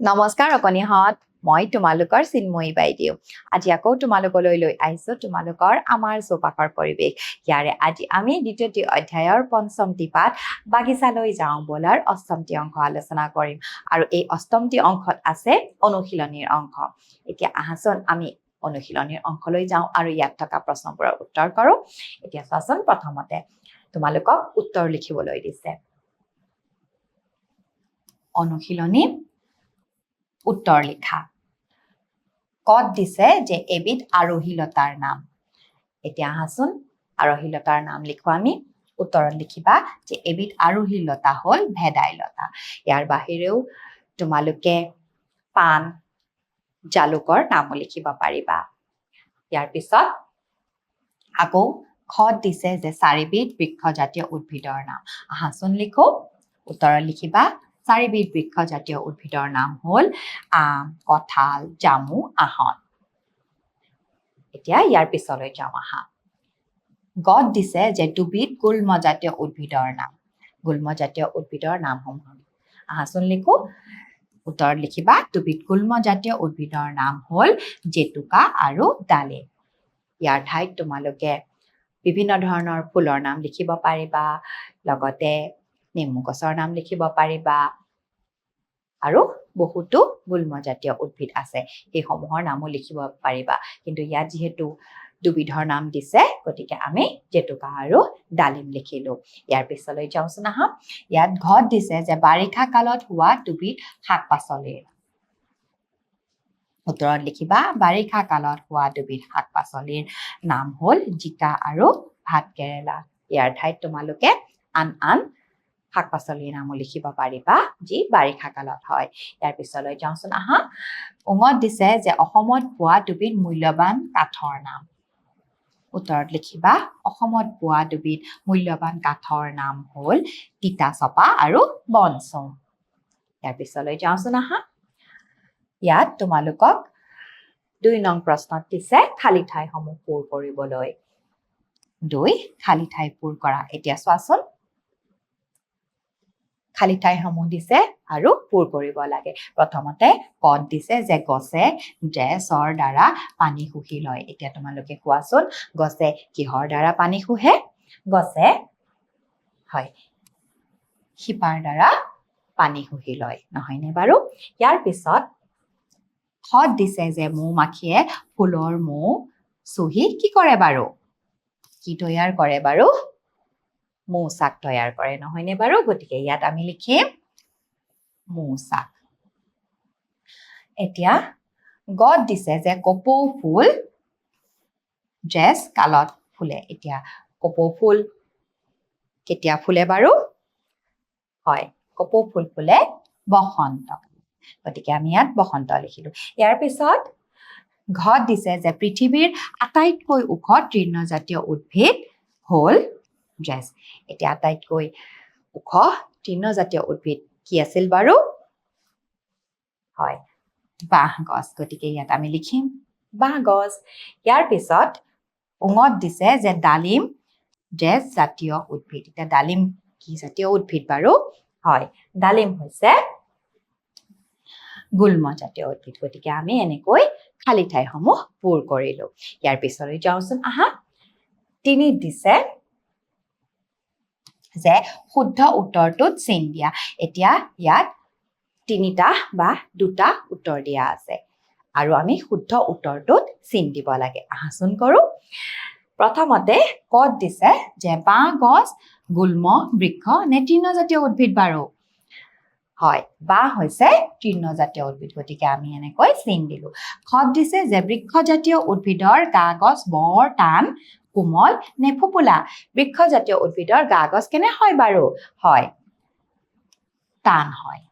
নমস্কাৰ অকণিহঁত মই তোমালোকৰ চিন্ময়ী বাইদেউ। আজি আকৌ তোমালোকলৈ লৈ আহিছোঁ তোমালোকৰ আমাৰ চৌপাশৰ পৰিৱেশ। ইয়াৰে আজি আমি দ্বিতীয়টি অধ্যায়ৰ পঞ্চমটি পাঠ বাগিচালৈ যাওঁ বলাৰ অষ্টমটি অংশ আলোচনা কৰিম। আৰু এই অষ্টমটি অংশত আছে অনুশীলনীৰ অংশ। এতিয়া আহাচোন আমি অনুশীলনীৰ অংশলৈ যাওঁ আৰু ইয়াত থকা প্ৰশ্নবোৰৰ উত্তৰ কৰোঁ। এতিয়া চোৱাচোন প্ৰথমতে তোমালোকক উত্তৰ লিখিবলৈ দিছে। অনুশীলনী উত্তৰ লিখা। কত দিছে যে এবিধ আৰোহীলতাৰ নাম? এতিয়া আহাচোন আৰোহীলতাৰ নাম লিখো আমি। উত্তৰত লিখিবা যে এবিধ আৰোহীলতা হ'ল ভেদাইলতা। ইয়াৰ বাহিৰেও তোমালোকে পাণ জালুকৰ নামো লিখিব পাৰিবা। ইয়াৰ পিছত আকৌ খত দিছে যে চাৰিবিধ বৃক্ষজাতীয় উদ্ভিদৰ নাম। আহাচোন লিখো উত্তৰত লিখিবা চাৰিবিধ বৃক্ষজাতীয় উদ্ভিদৰ নাম হ'ল আম কঁঠাল জামু আহত এতিয়া ইয়াৰ পিছলৈ যাওঁ আহা। গত দিছে যে দুবিধ গুল্মজাতীয় উদ্ভিদৰ নাম। গুল্মজাতীয় উদ্ভিদৰ নামসমূহ। আহাচোন লিখো। উত্তৰত লিখিবা। দুবিধ গুল্মজাতীয় উদ্ভিদৰ নাম হ'ল জেতুকা আৰু ডালিম। ইয়াৰ ঠাইত তোমালোকে বিভিন্ন ধৰণৰ ফুলৰ নাম লিখিব পাৰিবা। লগতে নেমু গছৰ নাম লিখিব পাৰিবা। আৰু বহুতো গুল্মজাতীয় উদ্ভিদ আছে। সেইসমূহৰ নামো লিখিব পাৰিবা। কিন্তু ইয়াত যিহেতু দুবিধৰ নাম দিছে গতিকে আমি জেতুকা আৰু ডালিম লিখিলো। ইয়াৰ পিছলৈ যাওঁচোন আহা। ইয়াত ঘৰত দিছে যে বাৰিষা কালত হোৱা দুবিধ শাক পাচলিৰ উত্তৰত লিখিবা বাৰিষা কালত হোৱা দুবিধ শাক পাচলিৰ নাম হ'ল জিকা আৰু ভাত কেৰেলা। ইয়াৰ ঠাইত তোমালোকে আন আন শাক পাচলিৰ নামো লিখিব পাৰিবা যি বাৰিষা কালত হয়। ইয়াৰ পিছলৈ যাওঁচোন আহা। উঙত দিছে যে অসমত পোৱা দুবিধ মূল্যৱান কাঠৰ নাম। উত্তৰত লিখিবা অসমত পোৱা দুবিধ মূল্যৱান কাঠৰ নাম হ'ল তিতা চপা আৰু বনচুম। ইয়াৰ পিছলৈ যাওঁচোন আহা। ইয়াত তোমালোকক দুই নং প্ৰশ্নত দিছে খালী ঠাইসমূহ পূৰ কৰিবলৈ। দুই খালী ঠাই পূৰ কৰা। এতিয়া চোৱাচোন। খালী ঠাইসমূহ দিছে আৰু পূৰ কৰিব লাগে। প্ৰথমতে কত দিছে যে গছে ড্ৰেছৰ দ্বাৰা পানী শুহি লয়। এতিয়া তোমালোকে কোৱাচোন গছে কিহৰ দ্বাৰা পানী শুহে? গছে হয় শিপাৰ দ্বাৰা পানী শুহি লয় নহয়নে বাৰু? ইয়াৰ পিছত খত দিছে যে মৌ মাখিয়ে ফুলৰ মৌ চুহি কি কৰে বাৰু? কি তৈয়াৰ কৰে বাৰু? মৌচাক তৈয়াৰ কৰে নহয়নে বাৰু? গতিকে ইয়াত আমি লিখিম মৌচাক। এতিয়া গত দিছে যে কপৌ ফুল ড্ৰেছ কালত ফুলে। এতিয়া কপৌ ফুল কেতিয়া ফুলে বাৰু? হয় কপৌ ফুল ফুলে বসন্ত। গতিকে আমি ইয়াত বসন্ত লিখিলো। ইয়াৰ পিছত ঘত দিছে যে পৃথিৱীৰ আটাইতকৈ ওখ তৃণজাতীয় উদ্ভিদ হ'ল ড্ৰেছ এতিয়া আটাইতকৈ ওখ তৃণজাতীয় উদ্ভিদ কি আছিল বাৰু? হয় বাঁহ গছ। গতিকে ইয়াত আমি লিখিম বাঁহ গছ। ইয়াৰ পিছত উঙত দিছে যে ডালিম ড্ৰেছ জাতীয় উদ্ভিদ। এতিয়া ডালিম কি জাতীয় উদ্ভিদ বাৰু? হয় ডালিম হৈছে গুল্ম জাতীয় উদ্ভিদ। গতিকে আমি এনেকৈ খালী ঠাইসমূহ পূৰ কৰিলো। ইয়াৰ পিছলৈ যাওঁচোন আহা। তিনি দিছে যে শুদ্ধ উত্তৰটোত চিন দিয়া। এতিয়া ইয়াত তিনিটা বা দুটা উত্তৰ দিয়া আছে। আৰু আমি শুদ্ধ উত্তৰটোত চিন দিব লাগে। আহাচোন কৰো। প্ৰথমতে কত দিছে যে বাঁহ গছ গুল্ম বৃক্ষ নে তৃণজাতীয় উদ্ভিদ বাৰু? হয় বাঁহ হৈছে তৃণজাতীয় উদ্ভিদ। গতিকে আমি এনেকৈ চিন দিলো। খত দিছে যে বৃক্ষজাতীয় উদ্ভিদৰ গা গছ বৰ টান কোমল নে ফোপোলা? বৃক্ষজাতীয় উদ্ভিদৰ গা গছ কেনে হয় বাৰু? হয়। টান হয়।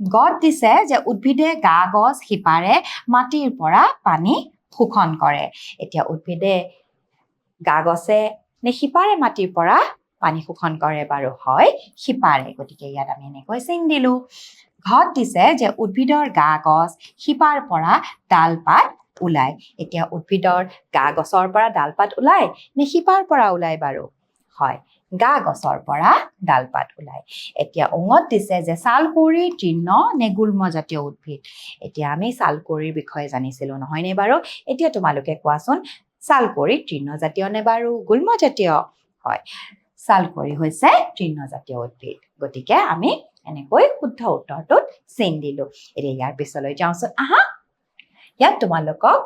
গত দিছে যে উদ্ভিদে গা গছ শিপাৰে মাটিৰ পৰা পানী শোষণ কৰে। এতিয়া উদ্ভিদে গা গছে নে শিপাৰে মাটিৰ পৰা পানী শোষণ কৰে বাৰু? হয় শিপাৰে গতিকে ইয়াত আমি এনেকৈ চিন দিলো। ঘত দিছে যে উদ্ভিদৰ গা গছ শিপাৰ পৰা ডাল পাত ওলায়। এতিয়া উদ্ভিদৰ গা গছৰ পৰা ডাল পাত ওলায় নে শিপাৰ পৰা ওলায় বাৰু? হয়, গা গছৰ পৰা ডালপাত ওলায়। এতিয়া অঙত দিছে যে ছালকুঁৱৰী তৃণ নে গুল্মজাতীয় উদ্ভিদ? এতিয়া আমি ছালকুঁৱৰীৰ বিষয়ে জানিছিলোঁ নহয়নে বাৰু? এতিয়া তোমালোকে কোৱাচোন ছালকুঁৱৰী তৃণজাতীয় নে বাৰু গুল্মজাতীয় হয় ছালকুঁৱৰী হৈছে তৃণজাতীয় উদ্ভিদ। গতিকে আমি এনেকৈ শুদ্ধ উত্তৰটোত চিন দিলো। এতিয়া ইয়াৰ পিছলৈ যাওঁচোন। আহা ইয়াত তোমালোকক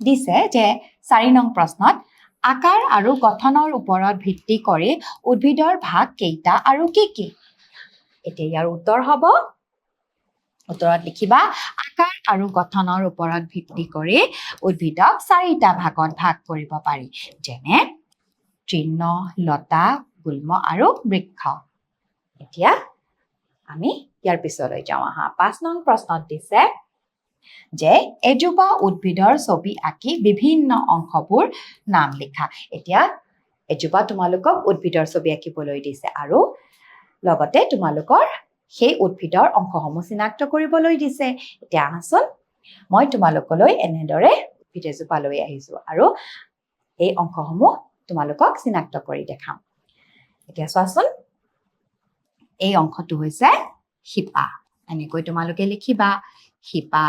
দিছে যে চাৰি নং প্ৰশ্নত আকাৰ আৰু গঠনৰ ওপৰত ভিত্তি কৰি উদ্ভিদৰ ভাগ কেইটা আৰু কি কি? এতিয়া ইয়াৰ উত্তৰ হ'ব। উত্তৰত লিখিবা আকাৰ আৰু গঠনৰ ওপৰত ভিত্তি কৰি উদ্ভিদক চাৰিটা ভাগত ভাগ কৰিব পাৰি যেনে তৃণ লতা গুল্ম আৰু বৃক্ষ। এতিয়া আমি ইয়াৰ পিছলৈ যাওঁ আহা। পাঁচ নং প্ৰশ্নত দিছে যে এজোপা উদ্ভিদৰ ছবি আঁকি বিভিন্ন অংশবোৰ নাম লিখা। এতিয়া এজোপা তোমালোকক উদ্ভিদৰ ছবি আঁকিবলৈ দিছে আৰু লগতে তোমালোকৰ সেই উদ্ভিদৰ অংশসমূহ চিনাক্ত কৰিবলৈ দিছে। এতিয়া আহাচোন মই তোমালোকলৈ এনেদৰে উদ্ভিদ এজোপা লৈ আহিছোঁ আৰু এই অংশসমূহ তোমালোকক চিনাক্ত কৰি দেখাম। এতিয়া চোৱাচোন এই অংশটো হৈছে শিপা। এনেকৈ তোমালোকে লিখিবা। শিপা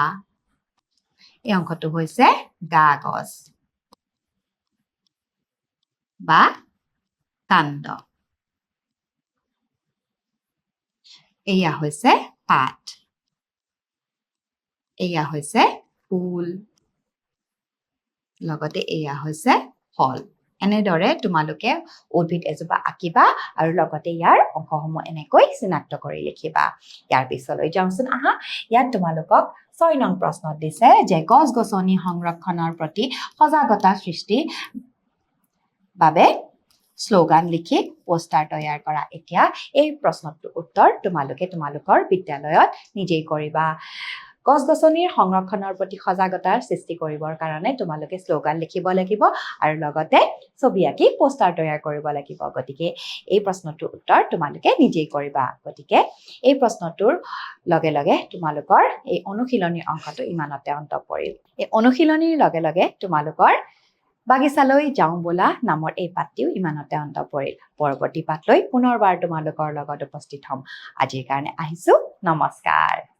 এই অংশটো হৈছে গা গছ বা কাণ্ড এয়া হৈছে পাত এয়া হৈছে ফুল লগতে এয়া হৈছে ফল এনেদৰে তোমালোকে উদ্ভিদ এজোপা আঁকিবা আৰু লগতে ইয়াৰ অংশসমূহ এনেকৈ চিনাক্ত কৰি লিখিবা। ইয়াৰ পিছলৈ যাওঁচোন আহা। ইয়াত তোমালোকক ছয় নং প্ৰশ্নত দিছে যে গছ গছনি সংৰক্ষণৰ প্ৰতি সজাগতা সৃষ্টি বাবে শ্লোগান লিখি পোষ্টাৰ তৈয়াৰ কৰা। এতিয়া এই প্ৰশ্নটোৰ উত্তৰ তোমালোকে তোমালোকৰ বিদ্যালয়ত নিজেই কৰিবা। গছ গছনিৰ সংৰক্ষণৰ প্ৰতি সজাগতাৰ সৃষ্টি কৰিবৰ কাৰণে তোমালোকে শ্লোগান লিখিব লাগিব আৰু লগতে ছবি আঁকি পোষ্টাৰ তৈয়াৰ কৰিব লাগিব। গতিকে এই প্ৰশ্নটোৰ উত্তৰ তোমালোকে নিজেই কৰিবা। গতিকে এই প্ৰশ্নটোৰ লগে লগে তোমালোকৰ এই অনুশীলনীৰ অংশটো ইমানতে অন্ত পৰিল এই অনুশীলনীৰ লগে লগে তোমালোকৰ বাগিচালৈ যাওঁ বোলা নামৰ এই পাঠটিও ইমানতে অন্ত পৰিল পৰৱৰ্তী পাঠ লৈ পুনৰবাৰ তোমালোকৰ লগত উপস্থিত হ'ম। আজিৰ কাৰণে আহিছোঁ। নমস্কাৰ।